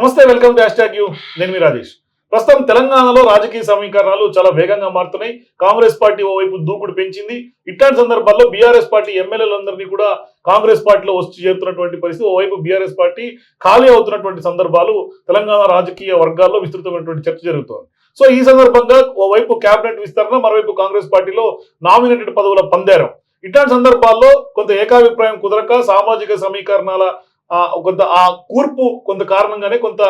నమస్తే welcome to hash you. నేను మీ రాజేష్. ప్రస్తుతం తెలంగాణలో రాజకీయ సమీకరణాలు చాలా వేగంగా మారుతున్నాయి. కాంగ్రెస్ పార్టీ ఓవైపు దూకుడు పెంచింది. ఇట్లాంటి సందర్భాల్లో బీఆర్ఎస్ పార్టీ ఎమ్మెల్యేలందరినీ కూడా కాంగ్రెస్ పార్టీలో వచ్చి చేరుతున్నటువంటి పరిస్థితి ఓవైపు బీఆర్ఎస్ పార్టీ ఖాళీ అవుతున్నటువంటి సందర్భాలు తెలంగాణ రాజకీయ వర్గాల్లో విస్తృతమైనటువంటి చర్చ జరుగుతోంది. సో ఈ సందర్భంగా ఓవైపు కేబినెట్ విస్తరణ మరోవైపు కాంగ్రెస్ పార్టీలో నామినేటెడ్ పదవుల పందేరం. ఇట్లాంటి సందర్భాల్లో కొంత ఏకాభిప్రాయం కుదరక సామాజిక సమీకరణాల కొంత ఆ కూర్పు కొంత కారణంగానే కొంత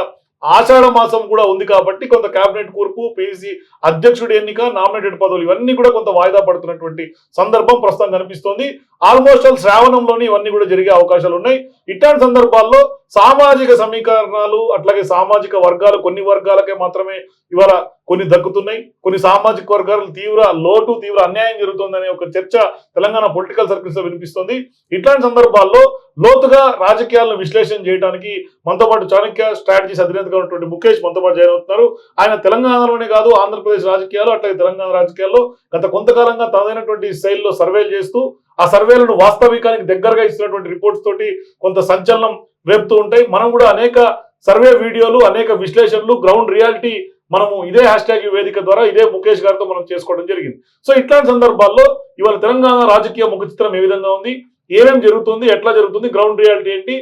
ఆషాఢ మాసం కూడా ఉంది కాబట్టి కొంత కేబినెట్ కూర్పు పీసీ అధ్యక్షుడి ఎన్నిక నామినేటెడ్ పదవులు ఇవన్నీ కూడా కొంత వాయిదా పడుతున్నటువంటి సందర్భం ప్రస్తుతం కనిపిస్తోంది. ఆల్మోస్ట్ ఆల్ శ్రావణంలోని ఇవన్నీ కూడా జరిగే అవకాశాలు ఉన్నాయి. ఇట్లాంటి సందర్భాల్లో సామాజిక సమీకరణాలు అట్లాగే సామాజిక వర్గాలు కొన్ని వర్గాలకే మాత్రమే ఇవాళ కొన్ని దక్కుతున్నాయి కొన్ని సామాజిక వర్గాలు తీవ్ర లోటు తీవ్ర అన్యాయం జరుగుతుందనే ఒక చర్చ తెలంగాణ పొలిటికల్ సర్కిల్స్లో వినిపిస్తుంది. ఇట్లాంటి సందర్భాల్లో లోతుగా రాజకీయాలను విశ్లేషణ చేయడానికి మనతో పాటు చాణక్య స్ట్రాటజీస్ అధినేతగా ఉన్నటువంటి ముఖేష్ మనతో పాటు జాయిన్ అవుతున్నారు. ఆయన తెలంగాణలోనే కాదు ఆంధ్రప్రదేశ్ రాజకీయాలు అట్లాగే తెలంగాణ రాజకీయాల్లో గత కొంతకాలంగా తనదైనటువంటి శైలిలో సర్వేలు చేస్తూ ఆ సర్వేలను వాస్తవికానికి దగ్గరగా ఇస్తున్నటువంటి రిపోర్ట్స్ తోటి కొంత సంచలనం రేపుతూ ఉంటాయి. మనం కూడా అనేక సర్వే వీడియోలు అనేక విశ్లేషణలు గ్రౌండ్ రియాలిటీ మనము ఇదే హ్యాష్ ట్యాగ్ వేదిక ద్వారా ఇదే ముఖేష్ గారితో మనం చేసుకోవడం జరిగింది. సో ఇట్లాంటి సందర్భాల్లో ఇవాళ తెలంగాణ రాజకీయ ముఖ చిత్రం ఏ విధంగా ఉంది? ఏమేమి జరుగుతుంది? ఎట్లా జరుగుతుంది? గ్రౌండ్ రియాలిటీ ఏంటి?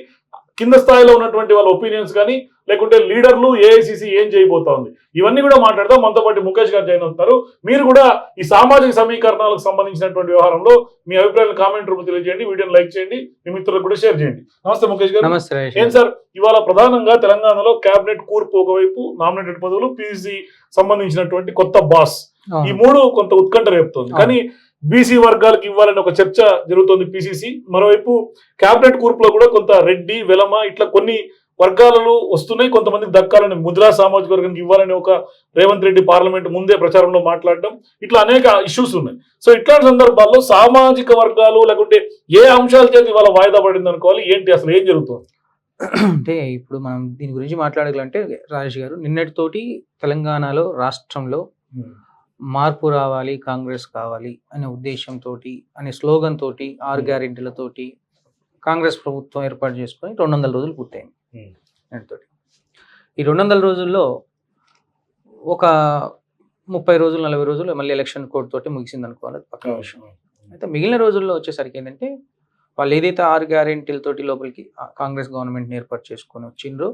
కింద స్థాయిలో ఉన్నటువంటి వాళ్ళ ఒపీనియన్స్ కానీ లేకుంటే లీడర్లు ఏఐసిసి ఏం చేయబోతా ఉంది ఇవన్నీ కూడా మాట్లాడదాం. మనతో పాటు ముఖేష్ గారు జాయిన్ అవుతారు. మీరు కూడా ఈ సామాజిక సమీకరణాలకు సంబంధించినటువంటి వ్యవహారంలో మీ అభిప్రాయాలు కామెంట్ రూపంలో తెలియజేయండి. వీడియోని లైక్ చేయండి. మీ మిత్రులకు కూడా షేర్ చేయండి. నమస్తే ముఖేష్ గారు. నమస్తే ఏం సార్? ఇవాళ ప్రధానంగా తెలంగాణలో కేబినెట్ కూర్పు ఒకవైపు నామినేటెడ్ పదవులు పిసి సంబంధించినటువంటి కొత్త బాస్. ఈ మూడు కొంత ఉత్కంఠ రేపుతోంది. కానీ బీసీ వర్గాలకు ఇవ్వాలని ఒక చర్చ జరుగుతోంది పిసిసి. మరోవైపు కేబినెట్ కూర్పులో కూడా కొంత రెడ్డి వెలమ ఇట్లా కొన్ని వర్గాలలో వస్తున్నాయి. కొంతమందికి దక్కాలని ముద్రా సామాజిక వర్గానికి ఇవ్వాలని ఒక రేవంత్ రెడ్డి పార్లమెంట్ ముందే ప్రచారంలో మాట్లాడడం. ఇట్లా అనేక ఇష్యూస్ ఉన్నాయి. సో ఇట్లాంటి సందర్భాల్లో సామాజిక వర్గాలు లేకుంటే ఏ అంశాల చేత ఇవాళ వాయిదా పడింది అనుకోవాలి? ఏంటి? అసలు ఏం జరుగుతుంది? అంటే ఇప్పుడు మనం దీని గురించి మాట్లాడాలంటే రాజేష్ గారు నిన్నటితోటి తెలంగాణలో రాష్ట్రంలో మార్పు రావాలి కాంగ్రెస్ కావాలి అనే ఉద్దేశంతో అనే స్లోగన్ తోటి ఆరు. గ్యారెంటీలతోటి కాంగ్రెస్ ప్రభుత్వం ఏర్పాటు చేసుకొని రెండు వందల రోజులు పూర్తయింది. నిన్నటితోటి ఈ రెండు వందల రోజుల్లో ఒక ముప్పై రోజులు నలభై రోజులు మళ్ళీ ఎలక్షన్ కోడ్ తోటి ముగిసింది అనుకోవాలి అది పక్కన విషయం. అయితే మిగిలిన రోజుల్లో వచ్చేసరికి ఏంటంటే వాళ్ళు ఏదైతే ఆరు గ్యారెంటీలతోటి లోపలికి కాంగ్రెస్ గవర్నమెంట్ని ఏర్పాటు చేసుకొని వచ్చిండ్రో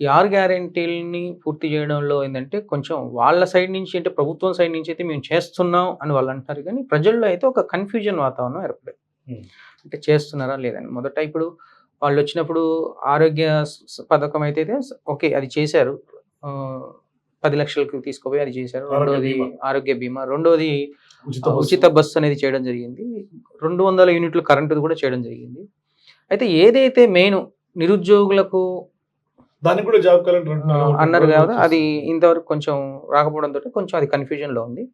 ఈ ఆరు గ్యారెంటీలని పూర్తి చేయడంలో ఏంటంటే కొంచెం వాళ్ళ సైడ్ నుంచి అంటే ప్రభుత్వం సైడ్ నుంచి అయితే మేము చేస్తున్నాం అని వాళ్ళు అంటారు కానీ ప్రజల్లో అయితే ఒక కన్ఫ్యూజన్ వాతావరణం ఏర్పడేది. అంటే చేస్తున్నారా లేదని మొదట ఇప్పుడు వాళ్ళు వచ్చినప్పుడు ఆరోగ్య పథకం అయితే ఓకే అది చేశారు పది లక్షలకు తీసుకుపోయి అది చేశారు రెండోది. ఆరోగ్య బీమా రెండోది ఉచిత బస్సు. అనేది చేయడం జరిగింది రెండు వందల యూనిట్లు కరెంటు కూడా చేయడం జరిగింది అయితే ఏదైతే మెయిన్ నిరుద్యోగులకు దానికి కూడా జాబ్. అన్నారు కదా అది ఇంతవరకు కొంచెం రాకపోవడంతో కొంచెం అది confusion లో ఉంది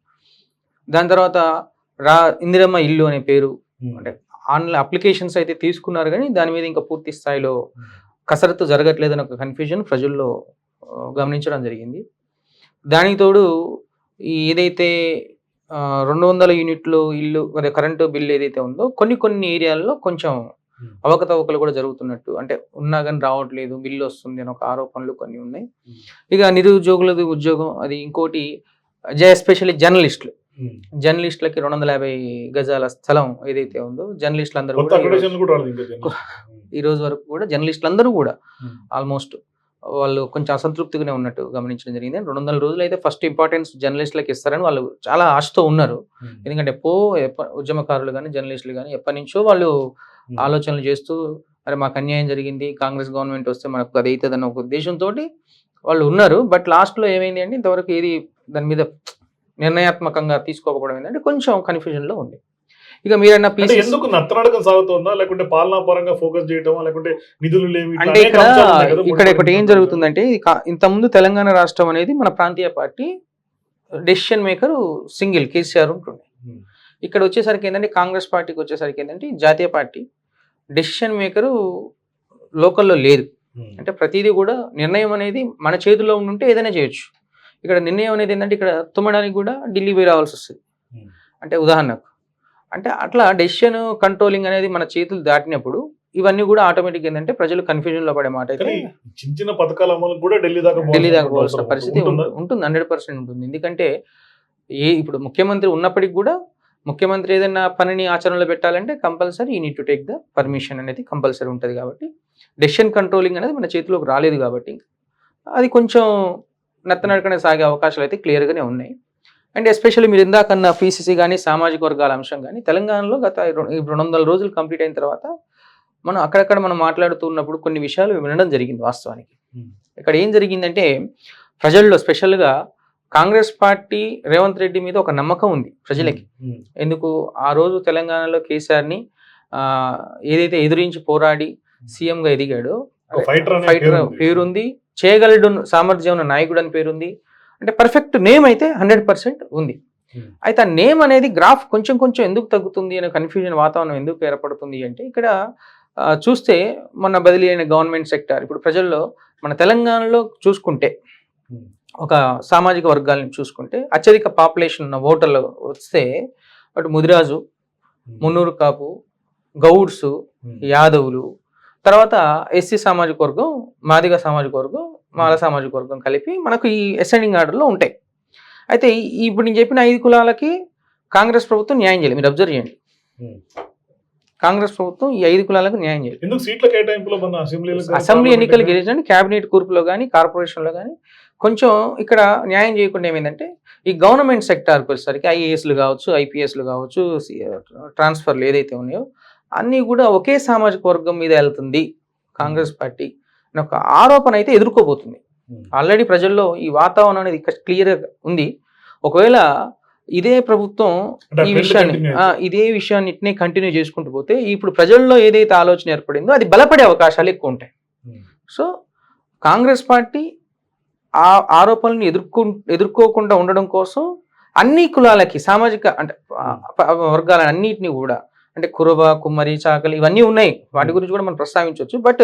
దాని తర్వాత రా ఇందిరమ్మ ఇల్లు అనే పేరు. అంటే ఆన్లైన్ అప్లికేషన్స్ అయితే తీసుకున్నారు కానీ దాని మీద ఇంకా పూర్తి స్థాయిలో కసరత్తు జరగట్లేదని ఒక కన్ఫ్యూజన్ ప్రజల్లో గమనించడం జరిగింది దానికి తోడు ఈ ఏదైతే రెండు వందల యూనిట్లు ఇల్లు అదే కరెంటు బిల్ ఏదైతే ఉందో కొన్ని కొన్ని ఏరియాల్లో కొంచెం. అవకతవకలు కూడా జరుగుతున్నట్టు అంటే ఉన్నా కానీ రావట్లేదు బిల్లు వస్తుంది అని ఒక ఆరోపణలు కొన్ని ఉన్నాయి. ఇక నిరుద్యోగులది ఉద్యోగం అది ఇంకోటి ఎస్పెషల్లీ జర్నలిస్టులు. జర్నలిస్టులకి రెండు వందల యాభై గజాల స్థలం ఏదైతే ఉందో జర్నలిస్టులు అందరూ ఈ రోజు- వరకు కూడా జర్నలిస్టులు అందరూ కూడా. ఆల్మోస్ట్ వాళ్ళు కొంచెం అసంతృప్తిగానే ఉన్నట్టు గమనించడం జరిగింది రెండు వందల రోజులు అయితే ఫస్ట్ ఇంపార్టెన్స్ జర్నలిస్టులకు ఇస్తారని వాళ్ళు చాలా ఆశతో ఉన్నారు. ఎందుకంటే ఎప్పో ఎప్ప- ఉద్యమకారులు కానీ జర్నలిస్టులు కానీ ఎప్పటి నుంచో వాళ్ళు. ఆలోచనలు చేస్తూ అరే మాకు అన్యాయం జరిగింది కాంగ్రెస్ గవర్నమెంట్ వస్తే మనకు అది అవుతుంది అన్న ఒక ఉద్దేశంతో వాళ్ళు ఉన్నారు బట్ లాస్ట్లో ఏమైంది అంటే ఇంతవరకు ఏది దాని మీద నిర్ణయాత్మకంగా తీసుకోకపోవడం ఏంటంటే కొంచెం కన్ఫ్యూజన్లో ఉంది. ఇక మీరన్న ఎందుకు నత్తనడకం సాగుతుందా? లేకుంటే పాలనా పరంగా ఫోకస్ చేయటమా? లేకుంటే నిధులు లేవి అంటే ఇక్కడ ఇక్కడ ఒకటి ఏం జరుగుతుందంటే ఇంతకుముందు తెలంగాణ రాష్ట్రం అనేది మన ప్రాంతీయ party decision maker single KCR ఉంటుంది. ఇక్కడ వచ్చేసరికి ఏంటంటే కాంగ్రెస్ పార్టీకి వచ్చేసరికి ఏంటంటే జాతీయ పార్టీ డెసిషన్ మేకరు లోకల్లో లేదు. అంటే ప్రతిదీ కూడా నిర్ణయం అనేది మన చేతిలో ఉంటే ఏదైనా చేయొచ్చు. ఇక్కడ నిర్ణయం అనేది ఏంటంటే ఇక్కడ తుమ్మడానికి కూడా ఢిల్లీ పోయి రావాల్సి వస్తుంది. అంటే ఉదాహరణకు. అంటే అట్లా డెసిషన్ కంట్రోలింగ్ అనేది మన చేతులు దాటినప్పుడు ఇవన్నీ కూడా ఆటోమేటిక్ ఏంటంటే ప్రజలు కన్ఫ్యూజన్లో పడే మాట అయితే చిన్న చిన్న పథకాల అమలు కూడా ఢిల్లీ దాకా ఢిల్లీ దాకా పోవాల్సిన పరిస్థితి ఉంటుంది? హండ్రెడ్ పర్సెంట్ ఉంటుంది. ఎందుకంటే ఏ ఇప్పుడు ముఖ్యమంత్రి ఉన్నప్పటికి కూడా ముఖ్యమంత్రి ఏదైనా పనిని ఆచరణలో పెట్టాలంటే కంపల్సరీ ఈ need to take the permission అనేది కంపల్సరీ ఉంటుంది కాబట్టి డెసిషన్ కంట్రోలింగ్ అనేది మన చేతిలోకి రాలేదు కాబట్టి అది కొంచెం నత్తనడకనే సాగే అవకాశాలు అయితే క్లియర్గానే ఉన్నాయి. అండ్ ఎస్పెషల్లీ మీరు ఇందాకన్న పీసీసీ కానీ సామాజిక వర్గాల అంశం కానీ తెలంగాణలో గత రెండు వందల రోజులు కంప్లీట్ అయిన తర్వాత మనం అక్కడక్కడ మనం మాట్లాడుతున్నప్పుడు కొన్ని విషయాలు వినడం జరిగింది వాస్తవానికి. ఇక్కడ ఏం జరిగిందంటే ప్రజల్లో స్పెషల్గా కాంగ్రెస్ పార్టీ రేవంత్ రెడ్డి మీద ఒక నమ్మకం ఉంది ప్రజలకి. ఎందుకు? ఆ రోజు తెలంగాణలో కేసీఆర్ని ఏదైతే ఎదిరించి పోరాడి సీఎంగా ఎదిగాడో ఫైటర్. పేరుంది చేయగలడు సామర్థ్యం ఉన్న నాయకుడు అని పేరుంది అంటే పర్ఫెక్ట్ నేమ్ అయితే హండ్రెడ్ పర్సెంట్ ఉంది Hmm. అయితే ఆ నేమ్ అనేది గ్రాఫ్ కొంచెం కొంచెం ఎందుకు తగ్గుతుంది అనే కన్ఫ్యూజన్ వాతావరణం ఎందుకు ఏర్పడుతుంది అంటే ఇక్కడ చూస్తే మొన్న బదిలీ అయిన గవర్నమెంట్ సెక్టార్ ఇప్పుడు ప్రజల్లో మన తెలంగాణలో చూసుకుంటే Hmm. ఒక సామాజిక వర్గాలను చూసుకుంటే అత్యధిక పాపులేషన్ ఉన్న ఓటర్లు వస్తే అటు ముదిరాజు ఉమ్, మున్నూరు కాపు గౌడ్స్ యాదవులు తర్వాత ఎస్సీ సామాజిక వర్గం మాదిగ సామాజిక వర్గం మాల సామాజిక వర్గం కలిపి మనకు ఈ అసెండింగ్ ఆర్డర్లో ఉంటాయి. అయితే ఇప్పుడు నేను చెప్పిన ఐదు కులాలకి కాంగ్రెస్ ప్రభుత్వం న్యాయం చేయాలి మీరు అబ్జర్వ్ చేయండి. కాంగ్రెస్ ప్రభుత్వం ఈ ఐదు కులాలకు న్యాయం చేయాలి అసెంబ్లీ ఎన్నికలు కానీ? గెలిచిన క్యాబినెట్ కూర్పులో కానీ కార్పొరేషన్లో కానీ కొంచెం ఇక్కడ న్యాయం చేయకుండా ఏమైందంటే ఈ గవర్నమెంట్ సెక్టార్కి వచ్చేసరికి ఐఏఎస్లు కావచ్చు ఐపీఎస్లు కావచ్చు ట్రాన్స్ఫర్లు ఏదైతే ఉన్నాయో అన్నీ కూడా ఒకే సామాజిక వర్గం మీద వెళ్తుంది కాంగ్రెస్ పార్టీ అనే ఒక ఆరోపణ అయితే ఎదుర్కోబోతుంది. ఆల్రెడీ ప్రజల్లో ఈ వాతావరణం అనేది క్లియర్గా ఉంది. ఒకవేళ ఇదే ప్రభుత్వం ఈ విషయాన్ని ఇదే విషయాన్ని ఇట్నే కంటిన్యూ చేసుకుంటూ పోతే ఇప్పుడు ప్రజల్లో ఏదైతే ఆలోచన ఏర్పడిందో అది బలపడే అవకాశాలు ఎక్కువ ఉంటాయి. సో కాంగ్రెస్ పార్టీ ఆ ఆరోపణలను ఎదుర్కొ ఎదుర్కోకుండా ఉండడం కోసం అన్ని కులాలకి సామాజిక అంటే వర్గాల అన్నిటిని కూడా అంటే కురబ కుమ్మరి చాకలి ఇవన్నీ ఉన్నాయి వాటి గురించి కూడా మనం ప్రస్తావించవచ్చు బట్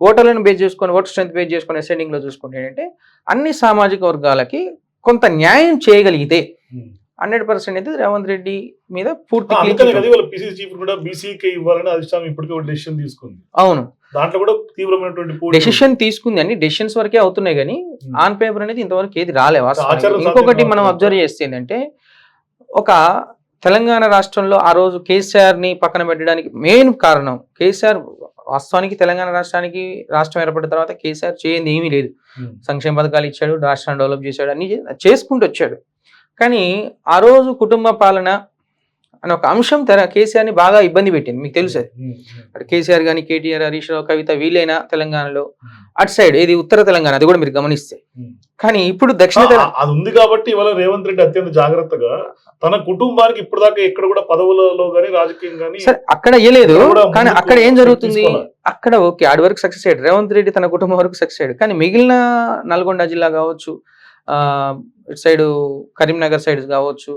ఓటర్లను బేస్ చేసుకొని ఓటర్ స్ట్రెంత్ బేస్ చేసుకొని అసెండింగ్లో చూసుకుంటే ఏంటంటే అన్ని సామాజిక వర్గాలకి కొంత న్యాయం చేయగలిగితే ఉమ్. హండ్రెడ్ పర్సెంట్ అయితే రేవంత్ రెడ్డి మీద పూర్తి అవును దాంట్లో కూడా తీవ్రమైనటువంటి డెసిషన్ తీసుకుంది అన్ని డెసిషన్స్ వరకే అవుతున్నాయి కానీ. ఆన్ పేపర్ అనేది ఇంతవరకు ఏది రాలే వాస్తవానికి. ఆచరణ ఇంకొకటి మనం. అబ్జర్వ్ చేస్తే ఏంటంటే ఒక తెలంగాణ రాష్ట్రంలో ఆ రోజు కేసీఆర్ని పక్కన పెట్టడానికి మెయిన్ కారణం కేసీఆర్ వాస్తవానికి తెలంగాణ రాష్ట్రానికి రాష్ట్రం ఏర్పడిన తర్వాత కేసీఆర్ చేయంది ఏమీ లేదు. ఉమ్, సంక్షేమ పథకాలు ఇచ్చాడు రాష్ట్రాన్ని డెవలప్ చేశాడు అన్ని చేసుకుంటూ వచ్చాడు. కానీ ఆ రోజు కుటుంబ పాలన అనే ఒక అంశం తెర కేసీఆర్ని బాగా ఇబ్బంది పెట్టింది. మీకు తెలుసు. అటు కేసీఆర్ కానీ కేటీఆర్ హరీష్ రావు కవిత వీలైనా తెలంగాణలో అటు సైడ్ ఏది ఉత్తర తెలంగాణ అది కూడా మీరు గమనిస్తే. కానీ ఇప్పుడు దక్షిణ అది ఉంది కాబట్టి ఇవాళ రేవంత్ రెడ్డి అత్యంత జాగ్రత్తగా తన కుటుంబానికి ఇప్పటిదాకా ఎక్కడ కూడా పదవులలో గానీ రాజకీయం సరే అక్కడ కూడా కానీ అక్కడ ఏం జరుగుతుంది. అక్కడ ఓకే ఆడి వరకు సక్సెస్ అయ్యాడు. రేవంత్ రెడ్డి తన కుటుంబం వరకు సక్సెస్ అయ్యాడు. కానీ మిగిలిన నల్గొండ జిల్లా కావచ్చు ఆ, ఇటు సైడ్ కరీంనగర్ సైడ్ కావచ్చు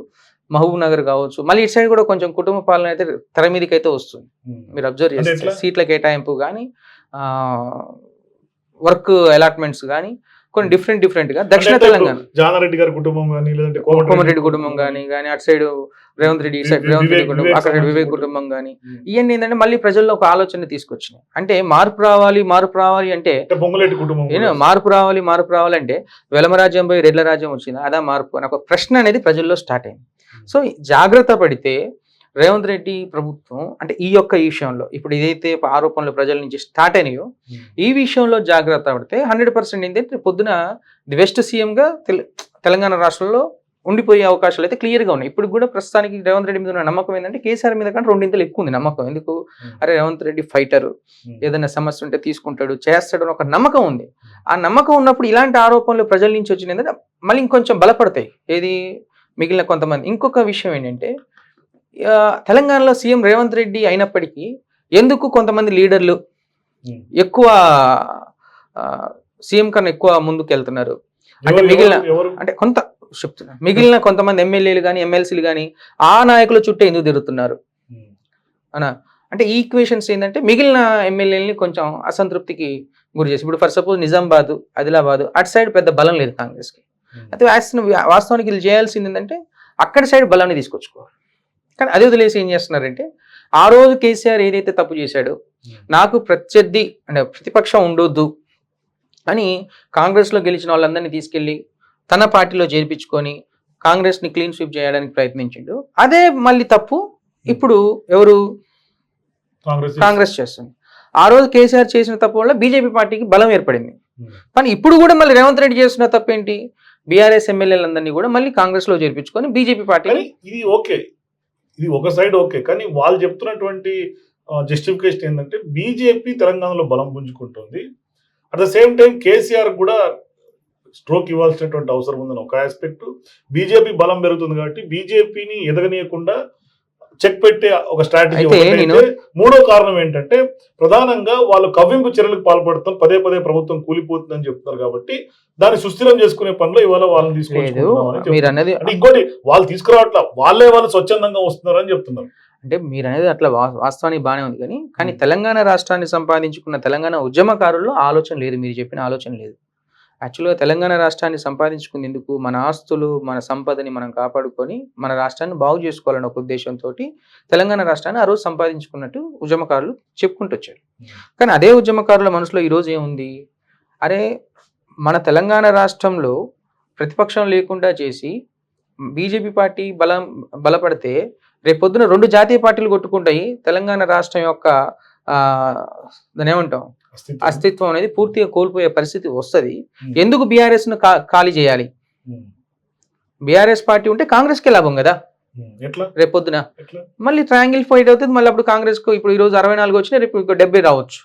మహబూబ్ నగర్ కావచ్చు మళ్ళీ ఇటు సైడ్ కూడా కొంచెం కుటుంబ పాలన అయితే తెర మీదకి అయితే వస్తుంది ఉమ్. మీరు అబ్జర్వ్ చేస్తే? సీట్ల కేటాయింపు కానీ వర్క్ అలాట్మెంట్స్ కానీ కొన్ని డిఫరెంట్ డిఫరెంట్గా దక్షిణ తెలంగాణ జానారెడ్డి గారి కుటుంబం కానీ లేదంటే కోమటిరెడ్డి కుటుంబం కానీ కానీ అటు సైడ్ రేవంత్ రెడ్డి ఇటు సైడ్ రేవంత్ రెడ్డి కుటుంబం వివేక్ అక్కడ వివేక్ కుటుంబం. కానీ ఉమ్. ఇవన్నీ ఏంటంటే మళ్ళీ ప్రజల్లో ఒక ఆలోచన తీసుకొచ్చినాయి అంటే మార్పు రావాలి మార్పు రావాలి అంటే పొంగులేటి కుటుంబం. మార్పు రావాలి మార్పు రావాలంటే వెలమరాజ్యం పోయి రెడ్ల రాజ్యం వచ్చింది అదా మార్పు అని ఒక ప్రశ్న అనేది ప్రజల్లో స్టార్ట్ అయింది సో జాగ్రత్త పడితే రేవంత్ రెడ్డి ప్రభుత్వం అంటే ఈ యొక్క ఈ విషయంలో ఇప్పుడు ఏదైతే ఆరోపణలు ప్రజల నుంచి స్టార్ట్ అయినాయో ఉమ్. ఈ విషయంలో జాగ్రత్త పడితే హండ్రెడ్ పర్సెంట్ ఏంటంటే పొద్దున ది బెస్ట్ సీఎంగా తెలంగాణ రాష్ట్రంలో ఉండిపోయే అవకాశాలు అయితే క్లియర్గా ఉన్నాయి. ఇప్పుడు కూడా ప్రస్తుతానికి రేవంత్ రెడ్డి మీద ఉన్న నమ్మకం ఏంటంటే కేసీఆర్ మీద కంటే రెండింతలు ఎక్కువ ఉంది నమ్మకం. ఎందుకు? ఉమ్. అరే రేవంత్ రెడ్డి ఫైటర్. ఏదైనా సమస్య ఉంటే తీసుకుంటాడు చేస్తాడు అని ఒక నమ్మకం ఉంది. ఆ నమ్మకం ఉన్నప్పుడు ఇలాంటి ఆరోపణలు ప్రజల నుంచి వచ్చినాయి మళ్ళీ ఇంకొంచెం బలపడతాయి. ఏది? మిగిలిన కొంతమంది ఇంకొక విషయం ఏంటంటే తెలంగాణలో సీఎం రేవంత్ రెడ్డి అయినప్పటికీ ఎందుకు కొంతమంది లీడర్లు. ఎక్కువ సీఎం కన్నా ఎక్కువ ముందుకు వెళ్తున్నారు అంటే మిగిలిన అంటే కొంత చెప్తున్నా మిగిలిన కొంతమంది ఎమ్మెల్యేలు కానీ ఎమ్మెల్సీలు కానీ ఆ నాయకుల చుట్టూ ఎందుకు తిరుగుతున్నారు. అనా అంటే ఈ ఈక్వేషన్స్ ఏంటంటే మిగిలిన ఎమ్మెల్యేలని కొంచెం అసంతృప్తికి గురి చేసి ఇప్పుడు ఫర్ సపోజ్ నిజామాబాద్ ఆదిలాబాద్ అటు సైడ్ పెద్ద బలం లేదు కాంగ్రెస్కి. అయితే వాస్తవ- వాస్తవానికి వీళ్ళు చేయాల్సింది ఏంటంటే అక్కడ సైడ్ బలాన్ని తీసుకొచ్చుకోవాలి. కానీ అదే వదిలేసి ఏం చేస్తున్నారంటే ఆ రోజు కేసీఆర్ ఏదైతే తప్పు చేశాడో నాకు ప్రత్యర్థి అంటే ప్రతిపక్షం ఉండొద్దు అని కాంగ్రెస్లో గెలిచిన వాళ్ళందరినీ తీసుకెళ్ళి తన పార్టీలో చేర్పించుకొని కాంగ్రెస్ని క్లీన్ స్వీప్ చేయడానికి ప్రయత్నించిండు. అదే మళ్ళీ తప్పు ఇప్పుడు ఎవరు? కాంగ్రెస్ చేస్తుంది. ఆ రోజు కేసీఆర్ చేసిన తప్పు వల్ల బీజేపీ పార్టీకి బలం ఏర్పడింది. కానీ ఇప్పుడు కూడా మళ్ళీ రేవంత్ రెడ్డి చేస్తున్న తప్పు ఏంటి? బీఆర్ఎస్ ఎమ్మెల్యేలందరినీ కూడా మళ్ళీ కాంగ్రెస్లో చేర్పించుకొని బీజేపీ పార్టీ ఇది ఓకే. ఇది ఒక సైడ్ ఓకే. కానీ వాళ్ళు చెప్తున్నటువంటి జస్టిఫికేషన్ ఏంటంటే బీజేపీ తెలంగాణలో బలం పుంజుకుంటుంది. At the same time KCR కూడా స్ట్రోక్ ఇవ్వాల్సినటువంటి అవసరం ఉందని ఒక ఆస్పెక్ట్ బీజేపీ బలం పెరుగుతుంది కాబట్టి బీజేపీని ఎదగనీయకుండా చెక్ పెట్టే ఒక స్ట్రాటజీ మూడో కారణం ఏంటంటే ప్రధానంగా వాళ్ళు కవ్వింపు చర్యలకు పాల్పడతాం పదే పదే ప్రభుత్వం కూలిపోతుందని చెప్తున్నారు కాబట్టి దాన్ని సుస్థిరం చేసుకునే పనిలో ఇవాళ వాళ్ళని అంటే ఇంకోటి వాళ్ళు తీసుకురావట్లా వాళ్ళే వాళ్ళు స్వచ్ఛందంగా వస్తున్నారు అని చెప్తున్నారు. అంటే మీరు అనేది అట్లా వాస్తవానికి బాగానే ఉంది కానీ కానీ. తెలంగాణ రాష్ట్రాన్ని సంపాదించుకున్న తెలంగాణ ఉద్యమకారుల్లో ఆలోచన లేదు మీరు చెప్పిన ఆలోచన లేదు. యాక్చువల్గా తెలంగాణ రాష్ట్రాన్ని సంపాదించుకునేందుకు మన ఆస్తులు మన సంపదని మనం కాపాడుకొని మన రాష్ట్రాన్ని బాగు చేసుకోవాలన్న ఒక ఉద్దేశంతో తెలంగాణ రాష్ట్రాన్ని ఆ రోజు సంపాదించుకున్నట్టు ఉద్యమకారులు చెప్పుకుంటూ వచ్చారు. కానీ అదే ఉద్యమకారుల మనసులో ఈరోజు ఏముంది? అరే మన తెలంగాణ రాష్ట్రంలో ప్రతిపక్షం లేకుండా చేసి బీజేపీ పార్టీ బలం బలపడితే రేపొద్దున రెండు జాతీయ పార్టీలు కొట్టుకుంటాయి తెలంగాణ రాష్ట్రం యొక్క దాని ఏమంటాం? అస్తిత్వం. అనేది పూర్తిగా కోల్పోయే పరిస్థితి వస్తుంది. ఎందుకు బీఆర్ఎస్ను ఖాళీ చేయాలి. బీఆర్ఎస్ పార్టీ ఉంటే కాంగ్రెస్కి లాభం కదా రేపొద్దున మళ్ళీ ట్రయాంగిల్ ఫైట్ అవుతుంది మళ్ళీ అప్పుడు కాంగ్రెస్కు ఇప్పుడు ఈ రోజు అరవై నాలుగు వచ్చినా రేపు ఇంకో డెబ్బై రావచ్చు.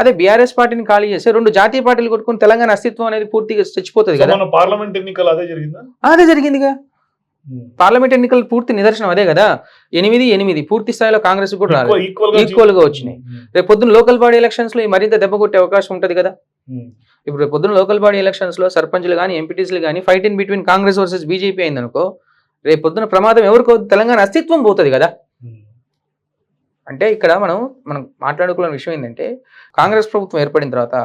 అదే బీఆర్ఎస్ పార్టీని ఖాళీ చేస్తే రెండు జాతీయ పార్టీలు కొట్టుకుని తెలంగాణ అస్తిత్వం అనేది పూర్తిగా చచ్చిపోతుంది కదా పార్లమెంట్ ఎన్నికలు అదే జరిగిందా అదే జరిగిందిగా. పార్లమెంట్ ఎన్నికలు పూర్తి నిదర్శనం అదే కదా? ఎనిమిది ఎనిమిది. పూర్తి స్థాయిలో కాంగ్రెస్ కూడా ఈక్వల్- గా వచ్చినాయి. ఉమ్. రేపు పొద్దున్న లోకల్ బాడీ ఎలక్షన్స్లో మరింత దెబ్బ కొట్టే అవకాశం ఉంటది కదా? ఉమ్. ఇప్పుడు పొద్దున్న లోకల్ బాడీ ఎలక్షన్స్లో సర్పంచ్లు కానీ ఎంపీటీసీలు కానీ fight in between Congress versus BJP అయిందనుకో రేపు పొద్దున ప్రమాదం ఎవరికో తెలంగాణ అస్తిత్వం పోతుంది కదా. అంటే ఇక్కడ మనం మనం మాట్లాడుకున్న విషయం ఏంటంటే కాంగ్రెస్ ప్రభుత్వం ఏర్పడిన తర్వాత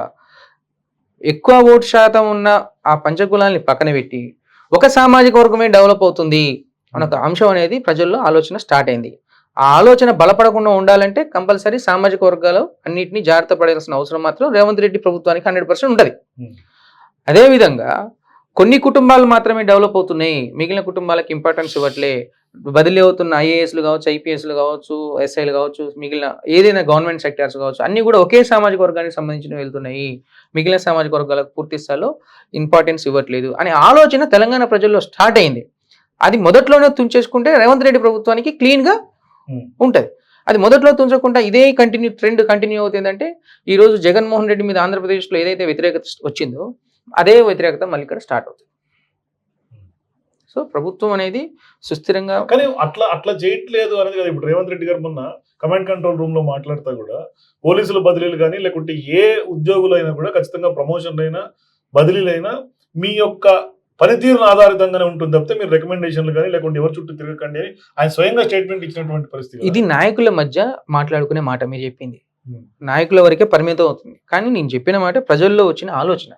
ఎక్కువ ఓటు శాతం ఉన్న ఆ పంచకులాల్ని పక్కన పెట్టి ఒక సామాజిక వర్గమే డెవలప్ అవుతుంది? అన్న ఒక అంశం అనేది ప్రజల్లో ఆలోచన స్టార్ట్ అయింది. ఆ ఆలోచన బలపడకుండా ఉండాలంటే కంపల్సరీ సామాజిక వర్గాలు అన్నింటినీ జాగ్రత్త పడాల్సిన అవసరం మాత్రం రేవంత్ రెడ్డి ప్రభుత్వానికి హండ్రెడ్ పర్సెంట్ ఉంటుంది. అదేవిధంగా కొన్ని కుటుంబాలు మాత్రమే డెవలప్ అవుతున్నాయి. మిగిలిన కుటుంబాలకు ఇంపార్టెన్స్ ఇవ్వట్లే. బదిలీ అవుతున్న ఐఏఎస్లు కావచ్చు ఐపీఎస్లు కావచ్చు ఎస్ఐలు కావచ్చు మిగిలిన ఏదైనా గవర్నమెంట్ సెక్టార్స్ కావచ్చు అన్ని కూడా ఒకే సామాజిక వర్గానికి సంబంధించిన వెళ్తున్నాయి. మిగిలిన సామాజిక వర్గాలకు పూర్తి స్థాయిలో ఇంపార్టెన్స్ ఇవ్వట్లేదు అనే ఆలోచన తెలంగాణ ప్రజల్లో స్టార్ట్ అయింది. అది మొదట్లోనే తుంచేసుకుంటే రేవంత్ రెడ్డి ప్రభుత్వానికి క్లీన్గా Hmm. ఉంటది. అది మొదట్లో తుంచకుండా ఇదే కంటిన్యూ ట్రెండ్ కంటిన్యూ అవుతుంది అంటే ఈ రోజు జగన్మోహన్ రెడ్డి మీద ఆంధ్రప్రదేశ్లో ఏదైతే వ్యతిరేకత వచ్చిందో అదే వ్యతిరేకత మళ్ళీ ఇక్కడ స్టార్ట్ అవుతుంది. సో ప్రభుత్వం అనేది సుస్థిరంగా కానీ అట్లా అట్లా చేయట్లేదు అనేది కదా. ఇప్పుడు రేవంత్ రెడ్డి గారు మొన్న కమాండ్ కంట్రోల్ రూమ్లో మాట్లాడుతా కూడా పోలీసుల బదిలీలు కానీ లేకుంటే ఏ ఉద్యోగులైనా కూడా ఖచ్చితంగా ప్రమోషన్లు అయినా బదిలీలైనా మీ యొక్క పనితీరును ఆధారితంగానే ఉంటుంది తప్పితే మీరు రికమెండేషన్లు కానీ లేకుంటే ఎవరి చుట్టూ తిరగకండి అని ఆయన స్వయంగా స్టేట్మెంట్ ఇచ్చినటువంటి పరిస్థితి ఇది నాయకుల మధ్య మాట్లాడుకునే మాట మీరు చెప్పింది. నాయకుల వరకే పరిమితం అవుతుంది. కానీ నేను చెప్పిన మాట ప్రజల్లో వచ్చిన ఆలోచన.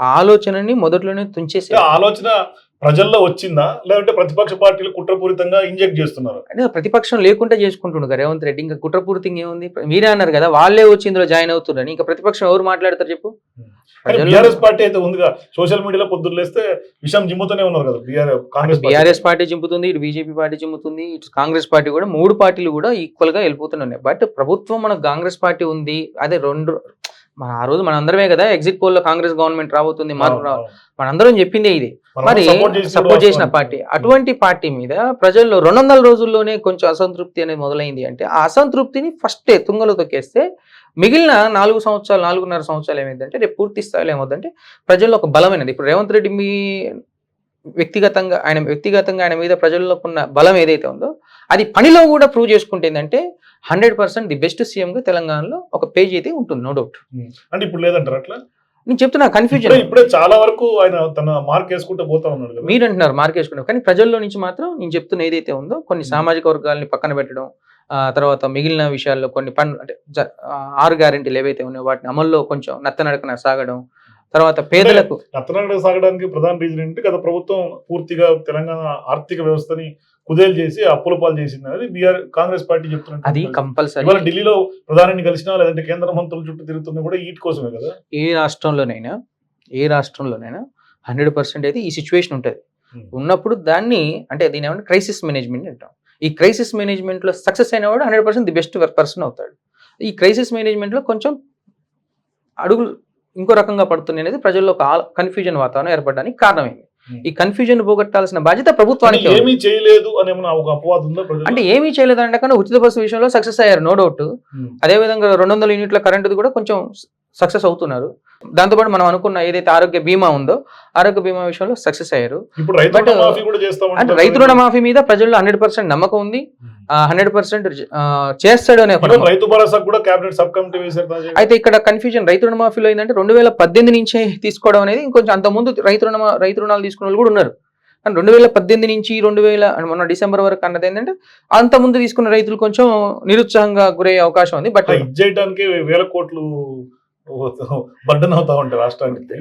ఆ ఆలోచనని మొదట్లోనే తుంచేసి ఆలోచన ప్రజల్లో వచ్చిందా? లేదంటే ప్రతిపక్ష పార్టీలు కుట్రపూరితంగా ఇంజెక్ట్ చేస్తున్నారు? అంటే ప్రతిపక్షం లేకుండా చేసుకుంటుండు కదా రేవంత్ రెడ్డి. ఇంకా కుట్రపూరితంగా ఏముంది? మీరే అన్నారు కదా వాళ్ళే వచ్చి ఇందులో జాయిన్ అవుతున్నారని. ఇంకా ప్రతిపక్షం ఎవరు మాట్లాడతారు చెప్పు? బీఆర్ఎస్ పార్టీ అయితే ఉందిగా. సోషల్ మీడియాలో పొద్దున్న లేస్తే విషయం జిమ్ముతూనే ఉన్నారు కదా కాంగ్రెస్ పార్టీ. బీఆర్ఎస్ పార్టీ చింపుతుంది ఇటు బీజేపీ పార్టీ చింపుతుంది ఇటు కాంగ్రెస్ పార్టీ కూడా మూడు పార్టీలు కూడా ఈక్వల్గా వెళ్ళిపోతున్నాయి. బట్ ప్రభుత్వం మనకు కాంగ్రెస్ పార్టీ ఉంది. అదే రెండు మన ఆ రోజు మన అందరమే కదా ఎగ్జిట్ పోల్లో కాంగ్రెస్ గవర్నమెంట్ రాబోతుంది మార్పు రా అవును. మనందరం చెప్పిందే ఇది. మరి సపోర్ట్ చేసిన పార్టీ అటువంటి పార్టీ మీద ప్రజల్లో రెండు వందల రోజుల్లోనే కొంచెం అసంతృప్తి అనేది మొదలైంది అంటే ఆ అసంతృప్తిని ఫస్టే తుంగలో తొక్కేస్తే మిగిలిన నాలుగు సంవత్సరాలు నాలుగున్నర సంవత్సరాలు ఏమైందంటే రేపు పూర్తి స్థాయిలో ఏమవుతుందంటే ప్రజల్లో ఒక బలమైనది. ఇప్పుడు రేవంత్ రెడ్డి మీ వ్యక్తిగతంగా ఆయన వ్యక్తిగతంగా ఆయన మీద ప్రజల్లో ఉన్న బలం ఏదైతే ఉందో అది పనిలో కూడా ప్రూవ్ చేసుకుంటే ఏంటంటే హండ్రెడ్ పర్సెంట్ ది బెస్ట్ సీఎంగా తెలంగాణలో ఒక పేజ్ అయితే ఉంటుంది నో డౌట్ అంటే ఇప్పుడు లేదంటారు అట్లా? నేను చెప్తున్నా కన్ఫ్యూజన్ ఇప్పుడే చాలా వరకు ఆయన తన మార్క్ వేసుకుంటూ పోతా ఉన్నాడు మీరు అంటున్నారు మార్కేసుకున్నారు కానీ ప్రజల్లో నుంచి మాత్రం నేను చెప్తున్న ఏదైతే ఉందో కొన్ని Hmm. సామాజిక వర్గాలని పక్కన పెట్టడం ఆ తర్వాత మిగిలిన విషయాల్లో కొన్ని పన్ను అంటే ఆరు గ్యారెంటీలు ఏవైతే ఉన్నాయో వాటిని అమల్లో కొంచెం నత్తనడకన సాగడం తర్వాత పేదలకు రత్నాగడ సాగడానికి ప్రధాన రీజన్ ఏంటి? గత ప్రభుత్వం పూర్తిగా తెలంగాణ ఆర్థిక వ్యవస్థని కుదేలు చేసి అప్పుల పాలు చేసింది అనేది బీఆర్ కాంగ్రెస్ పార్టీ చెప్తున్నారు అది కంపల్సరీ. ఇవాళ ఢిల్లీలో ప్రధానిని కలిసినా లేదంటే కేంద్ర మంత్రుల చుట్టూ తిరుగుతుంది కూడా ఈట్ కోసమే కదా? ఏ రాష్ట్రంలోనైనా ఏ రాష్ట్రంలోనైనా హండ్రెడ్ పర్సెంట్ అయితే ఈ సిచ్యువేషన్ ఉంటుంది. ఉన్నప్పుడు దాన్ని అంటే దీని ఏమంటే క్రైసిస్ మేనేజ్మెంట్ అంటాం. ఈ క్రైసిస్ మేనేజ్మెంట్లో సక్సెస్ అయిన వాడు hundred percent the best person అవుతాడు. ఈ క్రైసిస్ మేనేజ్మెంట్లో కొంచెం అడుగులు ఇంకో రకంగా పడుతుంది అనేది ప్రజల్లో ఒక కన్ఫ్యూజన్ వాతావరణం ఏర్పడడానికి కారణమైంది. ఈ కన్ఫ్యూజన్ పోగొట్టాల్సిన బాధ్యత ప్రభుత్వానికి. ఏమీ చేయలేదు అని ఒక అపవాదం ఉందా ప్రజలు అంటే ఏమీ చేయలేదంటే కన్నా ఉచిత బస్సు విషయంలో సక్సెస్ అయ్యారు నో డౌట్. అదే విధంగా రెండు వందల యూనిట్ల కరెంటుది కూడా కొంచెం సక్సెస్ అవుతున్నారు. దాంతోపాటు మనం అనుకున్న ఏదైతే ఆరోగ్య బీమా ఉందో ఆరోగ్య బీమా విషయంలో సక్సెస్ అయ్యారు. అంటే రైతు రుణమాఫీ మీద ప్రజల్లో హండ్రెడ్ పర్సెంట్ నమ్మకం ఉంది. హండ్రెడ్ పర్సెంట్ చేస్తాడు అనే ఒక ఈవెన్ నమ్మకం. రైతు భరోసా కూడా కేబినెట్ సబ్ కమిటీ వేశారు తాజాగా. అయితే ఇక్కడ కన్ఫ్యూజన్ రైతు రుణమాఫీలో ఏంటంటే రెండు వేల పద్దెనిమిది నుంచే తీసుకోవడం అనేది ఇంకొంచెం అంత ముందు రైతు రుణ రైతు రుణాలు తీసుకున్న వాళ్ళు కూడా ఉన్నారు. కానీ రెండు వేల పద్దెనిమిది నుంచి రెండు వేల మొన్న డిసెంబర్ వరకు అన్నది ఏంటంటే అంత ముందు తీసుకున్న రైతులు కొంచెం నిరుత్సాహంగా గురయ్యే అవకాశం ఉంది. బట్ చేయడానికి వేల కోట్లు బడ్డన్ అవుతా ఉంటాయి రాష్ట్రానికి.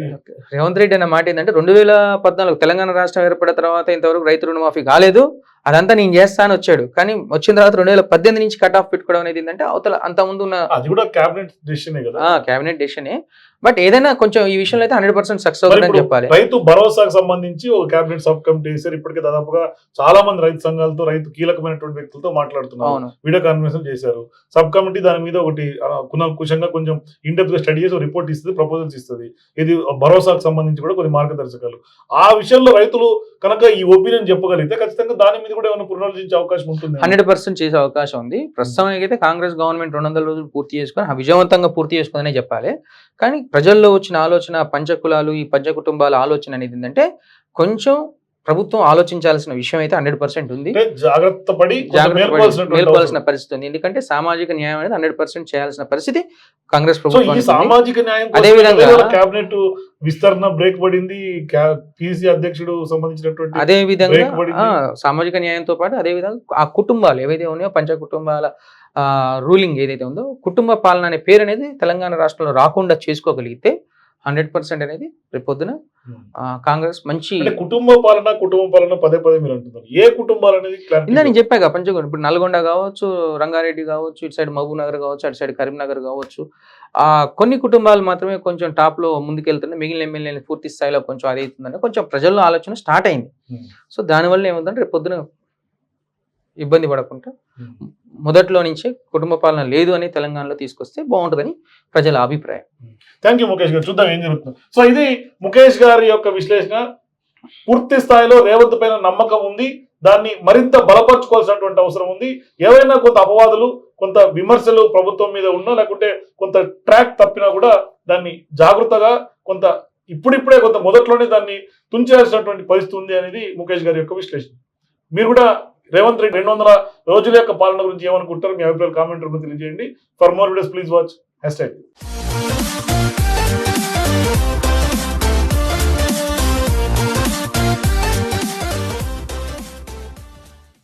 రేవంత్ రెడ్డి అన్న మాట ఏంటంటే రెండు వేల పద్నాలుగు తెలంగాణ రాష్ట్రం ఏర్పడిన తర్వాత ఇంతవరకు రైతు రుణమాఫీ కాలేదు. అదంతా నేను చేస్తాను వచ్చాడు. కానీ వచ్చిన తర్వాత రెండు వేల పద్దెనిమిది నుంచి కట్ ఆఫ్ పెట్టుకోవడం అనేది ఏంటంటే అవతల అంత ముందు ఉన్న అది కూడా కేబినెట్ డెసిషనే కదా? కేబినెట్ డెసిషనే బట్ ఏదైనా కొంచెం ఈ విషయంలో అయితే హండ్రెడ్ పర్సెంట్ సక్సెస్ అవుతుందని చెప్పాలి. రైతు భరోసాకు సంబంధించి ఒక కేబినెట్ సబ్ కమిటీ వేశారు ఇప్పటికే దాదాపుగా చాలా మంది రైతు సంఘాలతో రైతు కీలకమైనటువంటి వ్యక్తులతో మాట్లాడుతున్నారు. వీడియో కాన్ఫరెన్స్ చేశారు. సబ్ కమిటీ దాని మీద ఒకటి కుశంగా కొంచెం ఇండెప్త్గా స్టడీ చేసి రిపోర్ట్ ఇస్తుంది ప్రపోజల్స్ ఇస్తుంది. ఇది భరోసాకు సంబంధించి కూడా కొన్ని మార్గదర్శకాలు. ఆ విషయంలో రైతులు కనుక ఈ ఒపీనియన్ చెప్పగలిగితే ఖచ్చితంగా దాని మీద కూడా ఏమైనా పునరాలోచించే అవకాశం ఉంటుంది హండ్రెడ్ పర్సెంట్ చేసే అవకాశం ఉంది. ప్రస్తుతానికి అయితే కాంగ్రెస్ గవర్నమెంట్ రెండు వందల రోజులు పూర్తి చేసుకొని విజయవంతంగా పూర్తి చేసుకుందనే చెప్పాలి. కానీ ప్రజల్లో వచ్చిన ఆలోచన పంచకులాలు ఈ పంచ కుటుంబాల ఆలోచన అనేది ఏంటంటే కొంచెం ప్రభుత్వం ఆలోచించాల్సిన విషయం అయితే హండ్రెడ్ పర్సెంట్ ఉంది. జాగ్రత్త పడి మేల్కోవాల్సిన. పరిస్థితి ఉంది. ఎందుకంటే సామాజిక న్యాయం అనేది హండ్రెడ్ పర్సెంట్ చేయాల్సిన పరిస్థితి కాంగ్రెస్ ప్రభుత్వం సామాజిక న్యాయం అదే విధంగా- కేబినెట్ విస్తరణ బ్రేక్ పడింది. పిసి అధ్యక్షుడు సంబంధించినటువంటి అదే విధంగా సామాజిక న్యాయంతో పాటు అదే విధంగా ఆ కుటుంబాలు ఏవైతే ఉన్నాయో పంచ కుటుంబాల రూలింగ్ ఏదైతే ఉందో కుటుంబ పాలన అనే పేరు అనేది తెలంగాణ రాష్ట్రంలో రాకుండా చేసుకోగలిగితే హండ్రెడ్ పర్సెంట్ అనేది రేపొద్దున ఆ, కాంగ్రెస్ మంచి కుటుంబ పాలన కుటుంబ పాలన పదే పదే మీరు అంటున్నారు. ఏ కుటుంబాలు అనేది ఇందా నేను చెప్పాక పంచగొండ. ఇప్పుడు నల్గొండ కావచ్చు రంగారెడ్డి కావచ్చు ఇటు సైడ్ మహబూబ్ నగర్ కావచ్చు అటు సైడ్ కరీంనగర్ కావచ్చు ఆ కొన్ని కుటుంబాలు మాత్రమే కొంచెం టాప్లో ముందుకెళ్తున్నాయి మిగిలిన ఎమ్మెల్యేలు పూర్తి స్థాయిలో కొంచెం అది అవుతుందని కొంచెం ప్రజల్లో ఆలోచన స్టార్ట్ అయింది. Hmm. సో దానివల్ల రేపు పొద్దున ఇబ్బంది పడకుండా. మొదట్లో నుంచే కుటుంబ పాలన లేదు అని తెలంగాణలో తీసుకొస్తే బాగుంటుందని ప్రజల అభిప్రాయం. థ్యాంక్ యూ ముఖేష్ గారు. చూద్దాం ఏం జరుగుతుంది. సో ఇది ముఖేష్ గారి యొక్క విశ్లేషణ. పూర్తి స్థాయిలో రేవంత్ పైన నమ్మకం ఉంది. దాన్ని మరింత బలపరచుకోవాల్సినటువంటి అవసరం ఉంది. ఏవైనా కొంత అపవాదులు కొంత విమర్శలు ప్రభుత్వం మీద ఉన్నా లేకుంటే కొంత ట్రాక్ తప్పినా కూడా దాన్ని జాగ్రత్తగా కొంత ఇప్పుడిప్పుడే కొంత మొదట్లోనే దాన్ని తుంచేయాల్సినటువంటి పరిస్థితి ఉంది అనేది ముఖేష్ గారి యొక్క విశ్లేషణ. మీరు కూడా రేవంత్ రెడ్డి రెండు వందల రోజుల యొక్క పాలన గురించి ఏమనుకుంటారు మీ అభిప్రాయాలు కామెంట్ రూపంలో తెలియజేయండి. For more videos please watch hashtag